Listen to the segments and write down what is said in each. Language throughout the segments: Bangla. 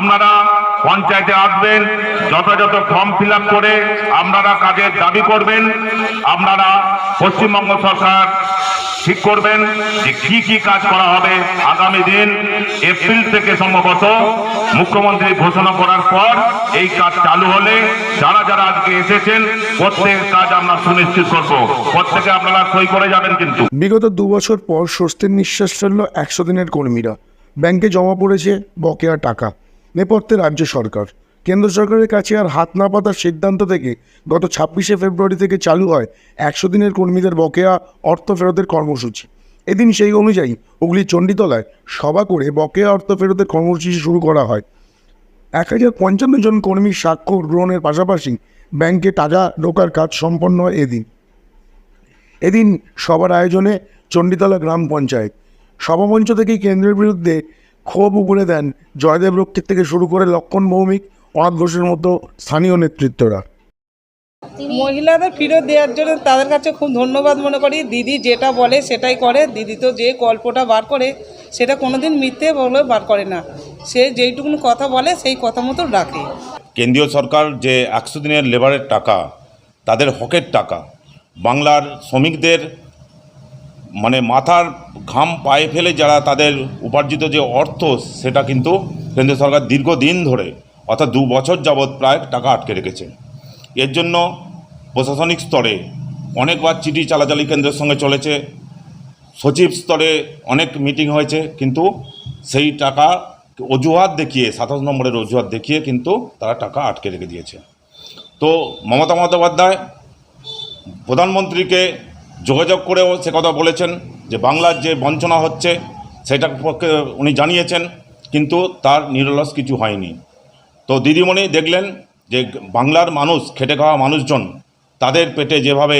আপনারা পঞ্চায়েতে আসবেন, যথাযথ ফর্ম ফিল করে আপনারা কাজের দাবি করবেন, আপনারা পশ্চিমবঙ্গ সরকার ঠিক করবেন যে কি কি কাজ করা হবে আগামী দিন এপ্রিল থেকে সম্ভবত মুখ্যমন্ত্রী ঘোষণা করার পর এই কাজ চালু হলে যারা যারা আজকে এসেছেন, প্রত্যেক কাজ আমরা সুনিশ্চিত করব। প্রত্যেকে আপনারা সই করে যাবেন কিন্তু। বিগত দু বছর পর স্বস্তির নিঃশ্বাস ফেলল একশো দিনের কর্মীরা। ব্যাংকে জমা পড়েছে বকেয়া টাকা। নেপথ্যে রাজ্য সরকার। কেন্দ্র সরকারের কাছে আর হাত না পাতার সিদ্ধান্ত থেকে গত ছাব্বিশে ফেব্রুয়ারি থেকে চালু হয় একশো দিনের কর্মীদের বকেয়া অর্থ ফেরতের কর্মসূচি। এদিন সেই অনুযায়ী হুগলির চণ্ডীতলায় সভা করে বকেয়া অর্থ ফেরতের কর্মসূচি শুরু করা হয়। এক হাজার পঞ্চান্ন জন কর্মীর স্বাক্ষর গ্রহণের পাশাপাশি ব্যাংকে টাকা ঢোকার কাজ সম্পন্ন হয় এদিন। এদিন সবার আয়োজনে চণ্ডীতলা গ্রাম পঞ্চায়েত। সভামঞ্চ থেকেই কেন্দ্রের বিরুদ্ধে ক্ষোভ উগড়ে দেন জয়দেব রক্ষিত থেকে শুরু করে লক্ষণ ভৌমিক অনাথ ঘোষের মতো স্থানীয় নেতৃত্বরা। মহিলাদের ফেরত দেওয়ার জন্য তাদের কাছে খুব ধন্যবাদ মনে করি। দিদি যেটা বলে সেটাই করে। দিদি তো যে গল্পটা বার করে সেটা কোনোদিন মিথ্যে বলে বার করে না। সে যেইটুকুন কথা বলে সেই কথা মতো রাখে। কেন্দ্রীয় সরকার যে একশো দিনের লেবারের টাকা তাদের হকের টাকা বাংলার শ্রমিকদের মানে মাথার ঘাম পায়ে ফেলে যারা তাদের উপার্জিত যে অর্থ, সেটা কিন্তু কেন্দ্রীয় সরকার দীর্ঘদিন ধরে, অর্থাৎ দু বছর যাবৎ প্রায় টাকা আটকে রেখেছে। এর জন্য প্রশাসনিক স্তরে অনেকবার চিঠি চালাচালি কেন্দ্রের সঙ্গে চলেছে। সচিব স্তরে অনেক মিটিং হয়েছে, কিন্তু সেই টাকা অজুহাত দেখিয়ে, সাতাশ নম্বরের অজুহাত দেখিয়ে কিন্তু তারা টাকা আটকে রেখে দিয়েছে। তো মমতা বন্দ্যোপাধ্যায় প্রধানমন্ত্রীকে যোগাযোগ করেও সে কথা বলেছেন যে বাংলার যে বঞ্চনা হচ্ছে সেটার পক্ষে উনি জানিয়েছেন, কিন্তু তার নিরলস কিছু হয়নি। তো দিদিমণি দেখলেন যে বাংলার মানুষ, খেটে খাওয়া মানুষজন, তাদের পেটে যেভাবে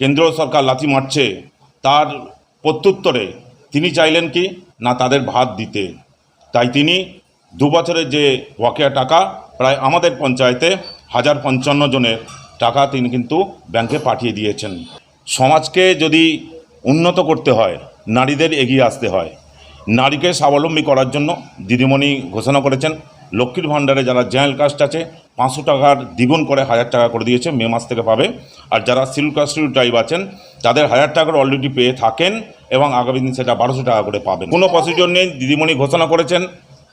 কেন্দ্র সরকার লাথি মারছে, তার প্রত্যুত্তরে তিনি চাইলেন কি না তাদের ভাত দিতে। তাই তিনি দু বছরের যে বকেয়া টাকা, প্রায় আমাদের পঞ্চায়েতে হাজার পঞ্চান্ন জনের টাকা তিনি কিন্তু ব্যাংকে পাঠিয়ে দিয়েছেন। সমাজকে যদি উন্নত করতে হয়, নারীদের এগিয়ে আসতে হয়, নারীকে স্বাবলম্বী করার জন্য দিদিমণি ঘোষণা করেছেন, লক্ষ্মীর ভাণ্ডারে যারা জেনারেল কাস্ট আছে, পাঁচশো টাকার দ্বিগুণ করে হাজার টাকা করে দিয়েছে মে মাস থেকে পাবে। আর যারা সিল কাস্টডি টাইপ আছেন, তাদের হাজার টাকা করে অলরেডি পেয়ে থাকেন এবং আগামী দিন সেটা বারোশো টাকা করে পাবেন। কোনো প্রসিডিওর নেই, দিদিমণি ঘোষণা করেছেন,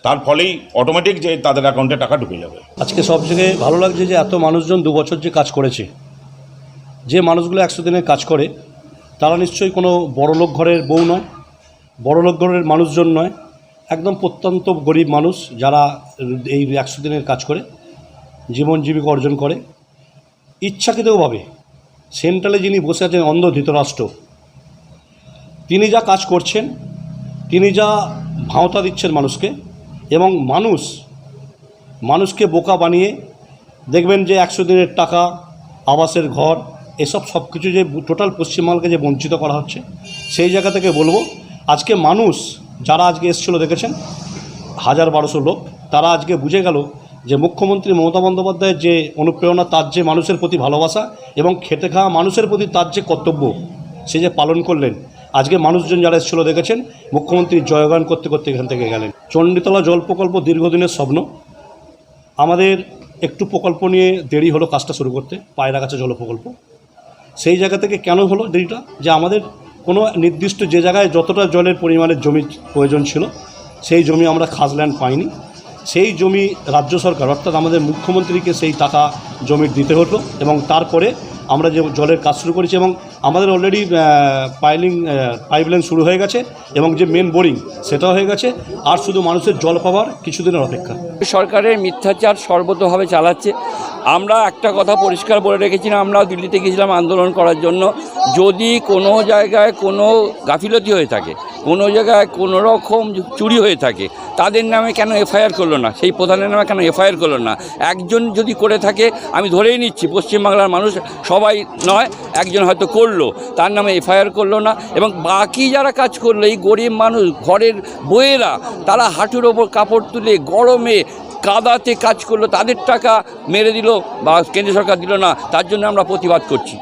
তার ফলেই অটোমেটিক যে তাদের অ্যাকাউন্টে টাকা ঢুকে যাবে। আজকে সব জায়গায় ভালো লাগছে যে এত মানুষজন দু বছর যে কাজ করেছে। যে মানুষগুলো একশো দিনের কাজ করে, তারা নিশ্চয়ই কোনো বড়লোক ঘরের বউ নয়, বড়লোক ঘরের মানুষজন নয়, একদম প্রত্যন্ত গরিব মানুষ যারা এই একশো দিনের কাজ করে, জীবন জীবিকা অর্জন করে। ইচ্ছাকৃতভাবে সেন্ট্রালে যিনি বসে আছেন অন্ধ ধৃতরাষ্ট্র, তিনি যা কাজ করছেন, তিনি যা ভাওতা দিচ্ছেন মানুষকে, এবং মানুষ, মানুষকে বোকা বানিয়ে দেখবেন যে একশো দিনের টাকা, আবাসের ঘর এসব সব কিছু যে টোটাল পশ্চিমবাংলাকে যে বঞ্চিত করা হচ্ছে, সেই জায়গা থেকে বলব, আজকে মানুষ যারা আজকে এসেছিল দেখেছেন, হাজার বারোশো লোক, তারা আজকে বুঝে গেল যে মুখ্যমন্ত্রী মমতা বন্দ্যোপাধ্যায়ের যে অনুপ্রেরণা, তার যে মানুষের প্রতি ভালোবাসা এবং খেতে খাওয়া মানুষের প্রতি তার যে কর্তব্য, সে যে পালন করলেন। আজকে মানুষজন যারা এসেছিল দেখেছেন, মুখ্যমন্ত্রী জয়গান করতে করতে এখান থেকে গেলেন। চণ্ডীতলা জল প্রকল্প দীর্ঘদিনের স্বপ্ন। আমাদের একটু প্রকল্প নিয়ে দেরি হলো কাজটা শুরু করতে পায়রাগাছা জল প্রকল্প। সেই জায়গা থেকে কেন হলো দেরিটা? যে আমাদের কোনো নির্দিষ্ট যে জায়গায় যতটা জলের পরিমাণের জমি প্রয়োজন ছিল, সেই জমি আমরা খাসল্যান্ড পাইনি। সেই জমি রাজ্য সরকার, অর্থাৎ আমাদের মুখ্যমন্ত্রীকে সেই টাকা জমির দিতে হতো এবং তারপরে আমরা যে জলের কাজ শুরু করেছি এবং আমাদের অলরেডি পাইলিং পাইপলাইন শুরু হয়ে গেছে এবং যে মেন বোরিং সেটাও হয়ে গেছে। আর শুধু মানুষের জল পাওয়ার কিছুদিনের অপেক্ষা। সরকারের মিথ্যাচার সর্বতভাবে চালাচ্ছে। আমরা একটা কথা পরিষ্কার বলে রেখেছিলাম আমরাও দিল্লিতে গেছিলাম আন্দোলন করার জন্য। যদি কোনো জায়গায় কোনো গাফিলতি হয়ে থাকে কোনো জায়গায় কোনো রকম চুরি হয়ে থাকে। তাদের নামে কেন এফআইআর করল না? সেই প্রধানের নামে কেন এফআইআর করল না? একজন যদি করে থাকে, আমি ধরেই নিচ্ছি, পশ্চিমবাংলার মানুষ সবাই নয়, একজন হয়তো করল, তার নামে এফআইআর করল না। এবং বাকি যারা কাজ করল, এই গরিব মানুষ, ঘরের বইয়েরা তারা হাঁটুর ওপর কাপড় তুলে গরমে কাদাতে কাজ করল, তাদের টাকা মেরে দিল বা কেন্দ্র সরকার দিল না, তার জন্য আমরা প্রতিবাদ করছি।